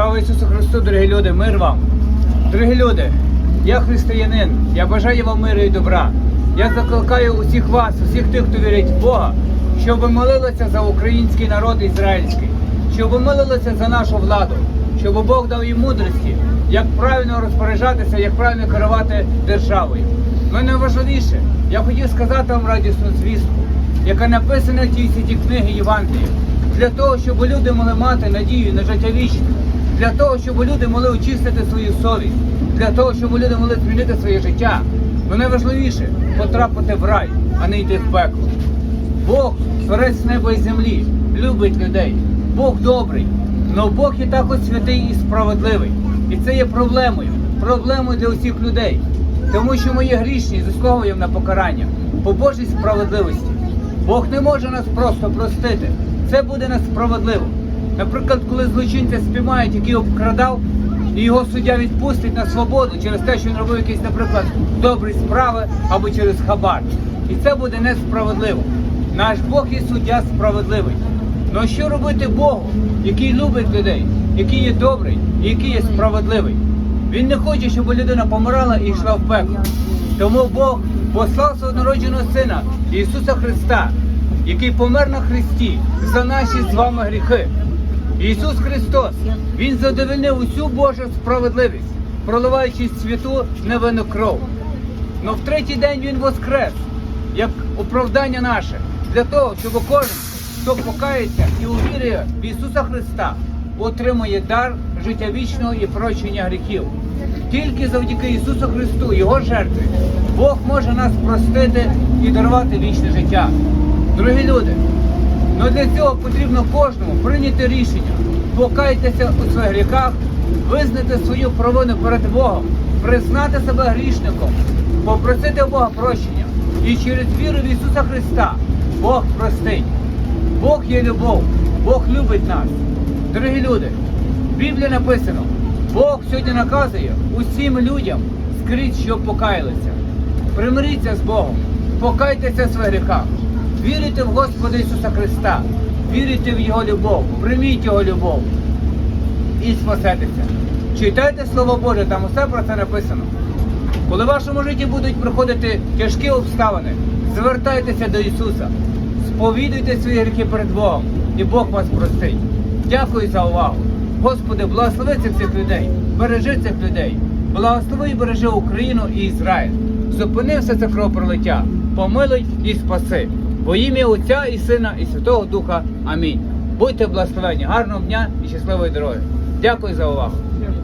Слава Ісусу Христу, дорогі люди, мир вам. Дорогі люди, я християнин, я бажаю вам миру і добра. Я закликаю усіх вас, усіх тих, хто вірить в Бога, щоб ви молилися за український народ ізраїльський, щоб ви молилися за нашу владу, щоб Бог дав їм мудрості, як правильно розпоряджатися, як правильно керувати державою. Ну найважливіше, я хотів сказати вам радісну звістку, яка написана в тій святі книги Євангелії, для того, щоб люди могли мати надію на життя вічне, для того, щоб люди могли очистити свою совість, для того, щоб люди могли змінити своє життя. Ну найважливіше потрапити в рай, а не йти в пекло. Бог, творець неба і землі, любить людей. Бог добрий, але Бог і також святий і справедливий. І це є проблемою, проблемою для усіх людей. Тому що ми є грішні заслуговуємо на покарання по Божій справедливості. Бог не може нас просто простити. Це буде несправедливо. Наприклад, коли злочинця спіймають, який обкрадав, і його суддя відпустить на свободу через те, що він робив якісь, наприклад, добрі справи або через хабар. І це буде несправедливо. Наш Бог є суддя справедливий. Ну що робити Богу, який любить людей, який є добрий і який є справедливий? Він не хоче, щоб людина помирала і йшла в пекло. Тому Бог послав свого народженого сина Ісуса Христа, який помер на Христі за наші з вами гріхи. Ісус Христос, Він задовольнив усю Божу справедливість, проливаючи світу невинну кров. Но в третій день Він воскрес, як оправдання наше, для того, щоб кожен, хто покається і увірує в Ісуса Христа, отримує дар життя вічного і прощення гріхів. Тільки завдяки Ісусу Христу, Його жертві, Бог може нас простити і дарувати вічне життя. Дорогі люди, Ну для цього потрібно кожному прийняти рішення, покайтеся у своїх гріхах, визнати свою провину перед Богом, признати себе грішником, попросити Бога прощення. І через віру в Ісуса Христа Бог простить. Бог є любов, Бог любить нас. Дорогі люди, в Біблії написано, Бог сьогодні наказує усім людям скрізь, щоб покаялися. Примиріться з Богом, покайтеся в своїх гріхах. Вірите в Господа Ісуса Христа, вірите в Його любов, прийміть Його любов і спасетеся. Читайте Слово Боже, там усе про це написано. Коли в вашому житті будуть приходити тяжкі обставини, звертайтеся до Ісуса, сповідуйте свої гріхи перед Богом, і Бог вас простить. Дякую за увагу. Господи, благослови цих людей, бережи цих людей, благослови і бережи Україну і Ізраїль. Зупини все це кровопролиття, помилуй і спаси. Во ім'я Отця і Сина, і Святого Духа. Амінь. Будьте благословені, гарного дня і щасливої дороги. Дякую за увагу.